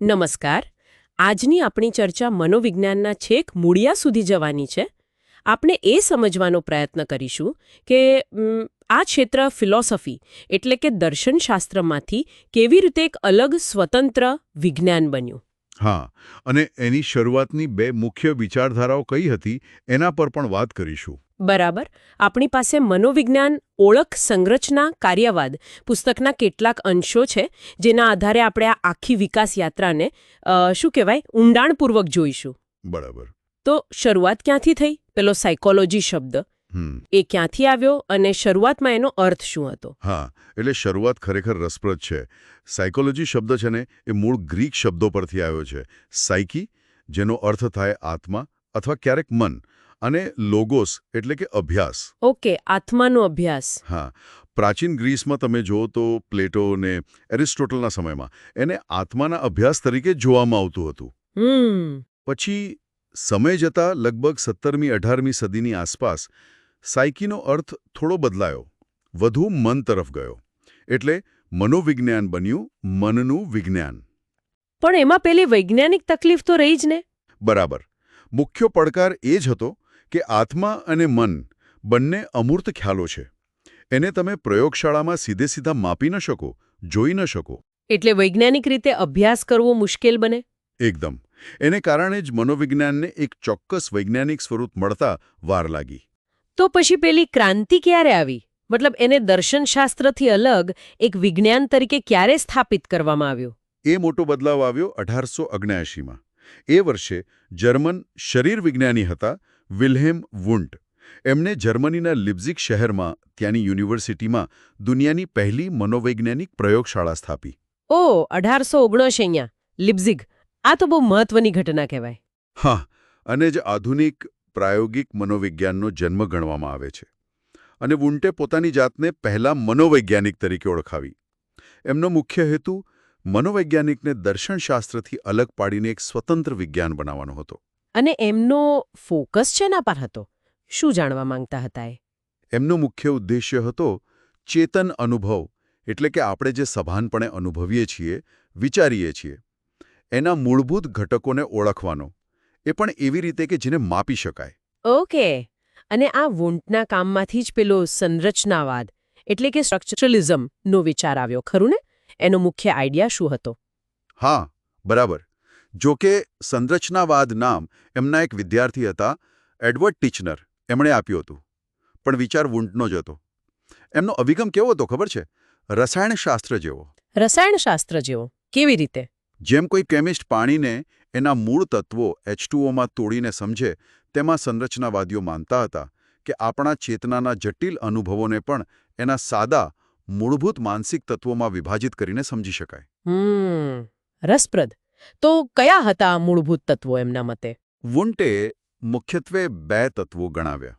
નમસ્કાર. આજની આપણી ચર્ચા મનોવિજ્ઞાનના છેક મૂળિયા સુધી જવાની છે. આપણે એ સમજવાનો પ્રયત્ન કરીશું કે આ ક્ષેત્ર ફિલોસોફી એટલે કે દર્શનશાસ્ત્રમાંથી કેવી રીતે એક અલગ સ્વતંત્ર વિજ્ઞાન બન્યું? હા અને એની શરૂઆતની બે મુખ્ય વિચારધારાઓ કઈ હતી એના પર પણ વાત કરીશું. બરાબર. આપણી પાસે મનોવિજ્ઞાન ઓળખ સંરચના કાર્યવાદ પુસ્તકના કેટલાક અંશો છે જેના આધારે આપણે આ આખી વિકાસ યાત્રાને શું કહેવાય ઊંડાણપૂર્વક જોઈશું. બરાબર. તો શરૂઆત ક્યાંથી થઈ? પેલો સાયકોલોજી શબ્દ. એ ક્યાંથી આવ્યો અને શરૂઆતમાં એનો અર્થ શું હતો? હા એટલે શરૂઆત ખરેખર રસપ્રદ છે. સાયકોલોજી શબ્દ છે ને એ મૂળ ગ્રીક શબ્દો પરથી આવ્યો છે. સાયકી જેનો અર્થ થાય આત્મા અથવા ક્યારેક મન અને લોગોસ એટલે કે અભ્યાસ. ઓકે આત્માનો અભ્યાસ. હા પ્રાચીન ગ્રીસમાં તમે જુઓ તો પ્લેટો ને એરિસ્ટોટલના સમયમાં એને આત્માના અભ્યાસ તરીકે જોવામાં આવતું હતું. હમ. પછી સમય જતાં લગભગ સત્તરમી અઢારમી સદીની આસપાસ સાયકીનો અર્થ થોડો બદલાયો. વધુ મન તરફ ગયો. એટલે મનોવિજ્ઞાન બન્યું મનનું વિજ્ઞાન. પણ એમાં પેલી વૈજ્ઞાનિક તકલીફ તો રહી જ ને? બરાબર. મુખ્ય પડકાર એ જ હતો કે આત્મા અને મન બંને અમૂર્ત ખ્યાલો છે. એને તમે પ્રયોગશાળામાં સીધે સીધા માપી ન શકો જોઈ ન શકો. એટલે વૈજ્ઞાનિક રીતે અભ્યાસ કરવો મુશ્કેલ બને? એકદમ. એને કારણે જ મનોવિજ્ઞાનને એક ચોક્કસ વૈજ્ઞાનિક સ્વરૂપ મળતા વાર લાગી. તો પછી પેલી ક્રાંતિ ક્યારે આવી? મતલબ એને દર્શનશાસ્ત્રથી અલગ એક વિજ્ઞાન તરીકે ક્યારે સ્થાપિત કરવામાં આવ્યો? એ મોટો બદલાવ આવ્યો અઢારસો અગ્યાસીમાં એ વર્ષે જર્મન શરીર વિજ્ઞાની હતા વિલ્હેમ વુન્ટ એમણે જર્મનીના લિપ્ઝિક શહેરમાં ત્યાંની યુનિવર્સિટીમાં દુનિયાની પહેલી મનોવૈજ્ઞાનિક પ્રયોગશાળા સ્થાપી. ઓ અઢારસો ઓગણોશ અહીંયા લિપ્ઝિગ. આ તો બહુ મહત્વની ઘટના કહેવાય. હા અને જ આધુનિક પ્રાયોગિક મનોવિજ્ઞાનનો જન્મ ગણવામાં આવે છે. અને વુન્ટે પોતાની જાતને પહેલા મનોવૈજ્ઞાનિક તરીકે ઓળખાવી. એમનો મુખ્ય હેતુ મનોવૈજ્ઞાનિકને દર્શનશાસ્ત્રથી અલગ પાડીને એક સ્વતંત્ર વિજ્ઞાન બનાવવાનો હતો. અને એમનો ફોકસ શેના પર હતો? શું જાણવા માંગતા હતા એ? એમનો મુખ્ય ઉદ્દેશ્ય હતો ચેતન અનુભવ એટલે કે આપણે જે સભાનપણે અનુભવીએ છીએ વિચારીએ છીએ. એના મૂળભૂત ઘટકોને ઓળખવાનો. એ પણ એવી રીતે કે જેને માપી શકાય. ઓકે. અને આ વૂંટના કામમાંથી જ પેલો સંરચનાવાદ એટલે કે સ્ટ્રક્ચરલિઝમનો વિચાર આવ્યો ખરું ને? એનો મુખ્ય આઈડિયા શું હતો? હા બરાબર. જો કે સંરચનાવાદ નામ એમના એક વિદ્યાર્થી હતા એડવર્ડ ટીચનર એમણે આપ્યું હતું. પણ વિચાર વૂંટનો જ હતો. એમનો અભિગમ કેવો હતો ખબર છે? રસાયણશાસ્ત્ર જેવો. રસાયણશાસ્ત્ર જેવો. કેવી રીતે? જેમ કોઈ કેમિસ્ટ પાણીને એના મૂળ તત્વો એચ તોડીને સમજે તેમાં સંરચનાવાદીઓ માનતા હતા કે આપણા ચેતનાના જટિલ અનુભવોને પણ એના સાદા મૂળભૂત માનસિક તત્વોમાં વિભાજિત કરીને સમજી શકાય. હમ રસપ્રદ. તો કયા હતા આ મૂળભૂત તત્વો એમના મતે? વુન્ટે મુખ્યત્વે બે તત્વો ગણાવ્યા.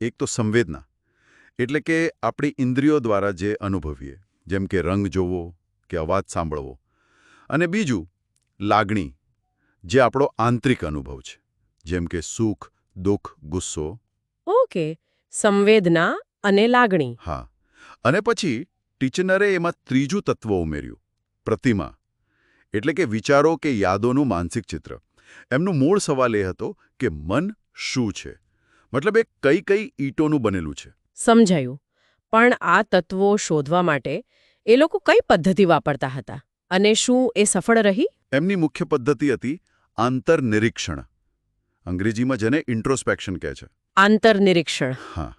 એક તો સંવેદના એટલે કે આપણી ઇન્દ્રિયો દ્વારા જે અનુભવીએ જેમ કે રંગ જોવો કે અવાજ સાંભળવો. અને બીજું લાગણી જે આપણો આંતરિક અનુભવ છે. જેમ કે સુખ દુઃખ ગુસ્સો. ઓકે સંવેદના અને લાગણી. હા અને પછી ટીચનરે એમાં ત્રીજું તત્વ ઉમેર્યું પ્રતિમા. એટલે કે વિચારો કે યાદોનું માનસિક ચિત્ર. એમનો મૂળ સવાલ એ હતો કે મન શું છે? મતલબ એ કઈ કઈ ઈંટોનું બનેલું છે? સમજાયું. પણ આ તત્વો શોધવા માટે એ લોકો કઈ પદ્ધતિ વાપરતા હતા? અને શું એ સફળ રહી? એમની મુખ્ય પદ્ધતિ હતી આંતરનિરીક્ષણ. અંગ્રેજીમાં જેને ઇન્ટ્રોસ્પેક્શન કહે છે. આંતરનિરીક્ષણ. હા.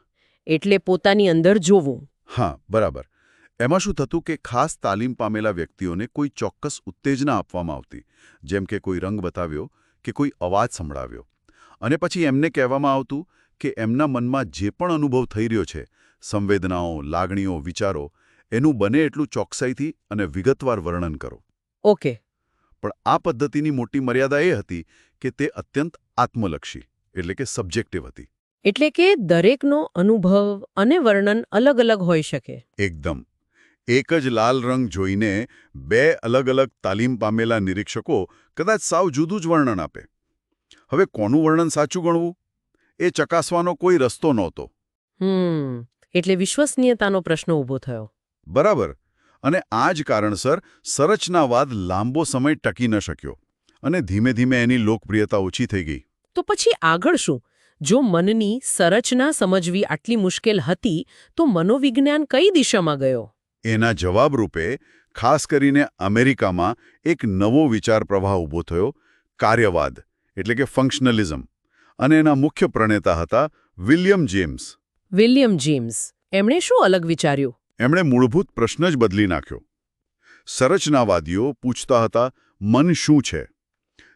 એટલે પોતાની અંદર જોવું. હા બરાબર. એમાં શું થતું કે ખાસ તાલીમ પામેલા વ્યક્તિઓને કોઈ ચોક્કસ ઉત્તેજના આપવામાં આવતી જેમ કે કોઈ રંગ બતાવ્યો કે કોઈ અવાજ સંભળાવ્યો. અને પછી એમને કહેવામાં આવતું કે એમના મનમાં જે પણ અનુભવ થઈ રહ્યો છે સંવેદનાઓ લાગણીઓ વિચારો એનું બને એટલું ચોકસાઈથી અને વિગતવાર વર્ણન કરો. ઓકે. પણ આ પદ્ધતિની મોટી મર્યાદા એ હતી કે તે અત્યંત આત્મલક્ષી એટલે કે સબ્જેક્ટિવ હતી. એટલે કે દરેકનો અનુભવ અને વર્ણન અલગ અલગ હોઈ શકે. એકદમ. એક જ લાલ રંગ જોઈને બે અલગ અલગ તાલીમ પામેલા નિરીક્ષકો કદાચ સાવ જુદું જ વર્ણન આપે. હવે કોનું વર્ણન સાચું ગણવું? એ ચકાસવાનો કોઈ રસ્તો નહોતો. હમ એટલે વિશ્વસનીયતાનો પ્રશ્ન ઊભો થયો. બરાબર. અને આ જ કારણસર સંરચનાવાદ લાંબો સમય ટકી ન શક્યો અને ધીમે ધીમે એની લોકપ્રિયતા ઓછી થઈ ગઈ. તો પછી આગળ શું? જો મનની સંરચના સમજવી આટલી મુશ્કેલ હતી તો મનોવિજ્ઞાન કઈ દિશામાં ગયો? એના જવાબરૂપે ખાસ કરીને અમેરિકામાં એક નવો વિચાર પ્રવાહ ઊભો થયો કાર્યવાદ એટલે કે ફંક્શનલિઝમ અને એના મુખ્ય પ્રણેતા હતા વિલિયમ જેમ્સ. William James. એમણે શું અલગ વિચાર્યું? એમણે મૂળભૂત પ્રશ્ન જ બદલી નાખ્યો. સંરચનાવાદીઓ પૂછતા હતા મન શું છે?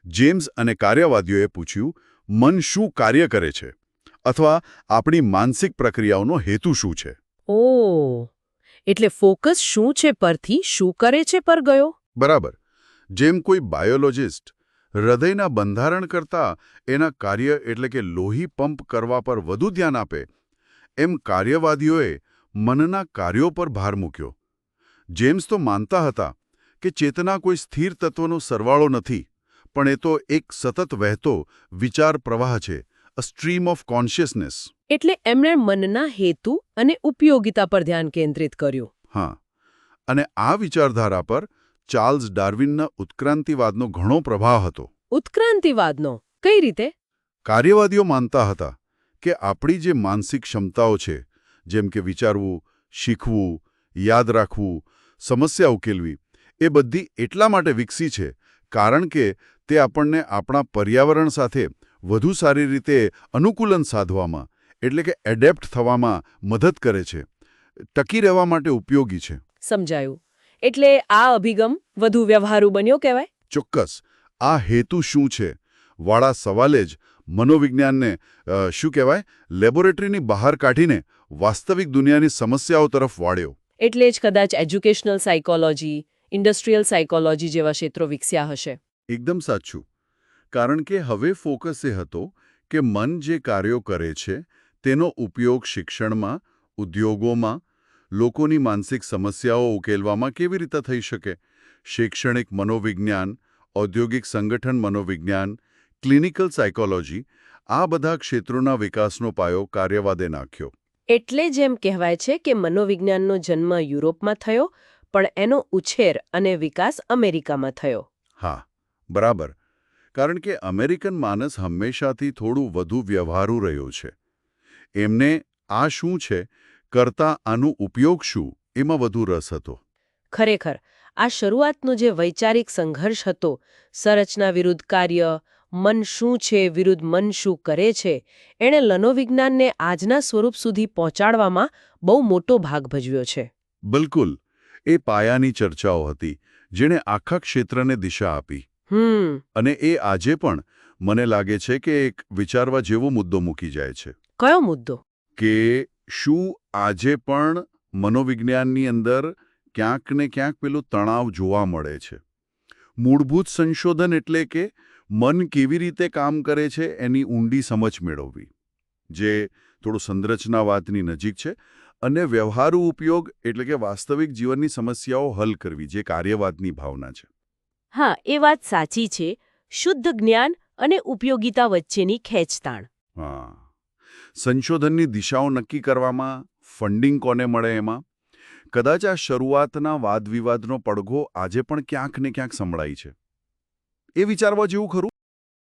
જેમ્સ અને કાર્યવાદીઓએ પૂછ્યું મન શું કાર્ય કરે છે? અથવા આપણી માનસિક પ્રક્રિયાઓનો હેતુ શું છે? ઓ એટલે ફોકસ શું છે પરથી શું કરે છે પર ગયો? બરાબર. જેમ કોઈ બાયોલોજિસ્ટ હૃદયના બંધારણ કરતાં એના કાર્ય એટલે કે લોહી પંપ કરવા પર વધુ ધ્યાન આપે એમ કાર્યવાદીઓએ મનના કાર્યો પર ભાર મૂક્યો. જેમ્સ તો માનતા હતા કે ચેતના કોઈ સ્થિર તત્વનો સરવાળો નથી પણ એ તો એક સતત વહેતો વિચાર પ્રવાહ છે અ સ્ટ્રીમ ઓફ કોન્શિયસનેસ એટલે એમણે મનના હેતુ અને ઉપયોગિતા પર ધ્યાન કેન્દ્રિત કર્યું. હા અને આ વિચારધારા પર ચાર્લ્સ ડાર્વિનના ઉત્ક્રાંતિવાદનો ઘણો પ્રભાવ હતો. ઉત્ક્રાંતિવાદનો? કઈ રીતે? કાર્યવાદીઓ માનતા હતા કે આપણી જે માનસિક ક્ષમતાઓ છે જેમ કે વિચારવું શીખવું યાદ રાખવું સમસ્યા ઉકેલવી એ બધી એટલા માટે વિકસી છે કારણ કે તે આપણને આપણા પર્યાવરણ સાથે વધુ સારી રીતે અનુકૂલન સાધવામાં એટલે કે એડેપ્ટ થવામાં મદદ કરે છે. ટકી રહેવા માટે ઉપયોગી છે. સમજાયું. એટલે આ અભિગમ વધુ વ્યવહારુ બન્યો કહેવાય? ચોક્કસ. આ હેતુ શું છે? વાળા સવાલે જ મનોવિજ્ઞાનને શું કહેવાય લેબોરેટરીની બહાર કાઢીને વાસ્તવિક દુનિયાની સમસ્યાઓ તરફ વાળ્યો. એટલે જ કદાચ એજ્યુકેશનલ સાયકોલોજી ઇન્ડસ્ટ્રીયલ સાયકોલોજી જેવા ક્ષેત્રો વિકસ્યા હશે. એકદમ સાચું. કારણ કે હવે ફોકસ એ હતો કે મન જે કાર્યો કરે છે તેનો ઉપયોગ શિક્ષણમાં ઉદ્યોગોમાં લોકોની માનસિક સમસ્યાઓ ઉકેલવામાં કેવી રીતે થઈ શકે? શૈક્ષણિક મનોવિજ્ઞાન ઔદ્યોગિક સંગઠન મનોવિજ્ઞાન ક્લિનિકલ સાયકોલોજી આ બધા ક્ષેત્રોના વિકાસનો પાયો કાર્યવાદે નાખ્યો. એટલે જેમ કહેવાય છે કે મનોવિજ્ઞાનનો જન્મ યુરોપમાં થયો પણ એનો ઉછેર અને વિકાસ અમેરિકામાં થયો. હા બરાબર. કારણ કે અમેરિકન માનસ હંમેશાથી થોડું વધુ વ્યવહારુ રહ્યો છે. એમને આ શું છે કરતા આનું ઉપયોગ શું એમાં વધુ રસ હતો. ખરેખર આ શરૂઆતનો જે વૈચારિક સંઘર્ષ હતો સંરચના વિરુદ્ધ કાર્ય મન શું છે વિરુદ્ધ મન શું કરે છે એણે લનોવિજ્ઞાનને આજના સ્વરૂપ સુધી પહોંચાડવામાં બહુ મોટો ભાગ ભજવ્યો છે. બિલકુલ. એ પાયાની ચર્ચાઓ હતી જેણે આખા ક્ષેત્રને દિશા આપી. હમ. અને એ આજે પણ મને લાગે છે કે એક વિચારવા જેવો મુદ્દો મૂકી જાય છે. કયો મુદ્દો? કે શું આજે પણ મનોવિજ્ઞાનની અંદર ક્યાંક ને ક્યાંક પેલું તણાવ જોવા મળે છે. મૂળભૂત સંશોધન એટલે કે મન કેવી રીતે કામ કરે છે એની ઊંડી સમજ મેળવવી જે થોડું સંરચનાવાદની નજીક છે અને વ્યવહારુ ઉપયોગ એટલે કે વાસ્તવિક જીવનની સમસ્યાઓ હલ કરવી જે કાર્યવાદની ભાવના છે. હા એ વાત સાચી છે. શુદ્ધ જ્ઞાન અને ઉપયોગિતા વચ્ચેની ખેંચતાણ. હા. સંશોધનની દિશાઓ નક્કી કરવામાં ફંડિંગ કોને મળે એમાં? કદાચ આ શરૂઆતના વાદવિવાદનો પડઘો આજે પણ ક્યાંક ને ક્યાંક સંભળાય છે. એ વિચારવા જેવું ખરું?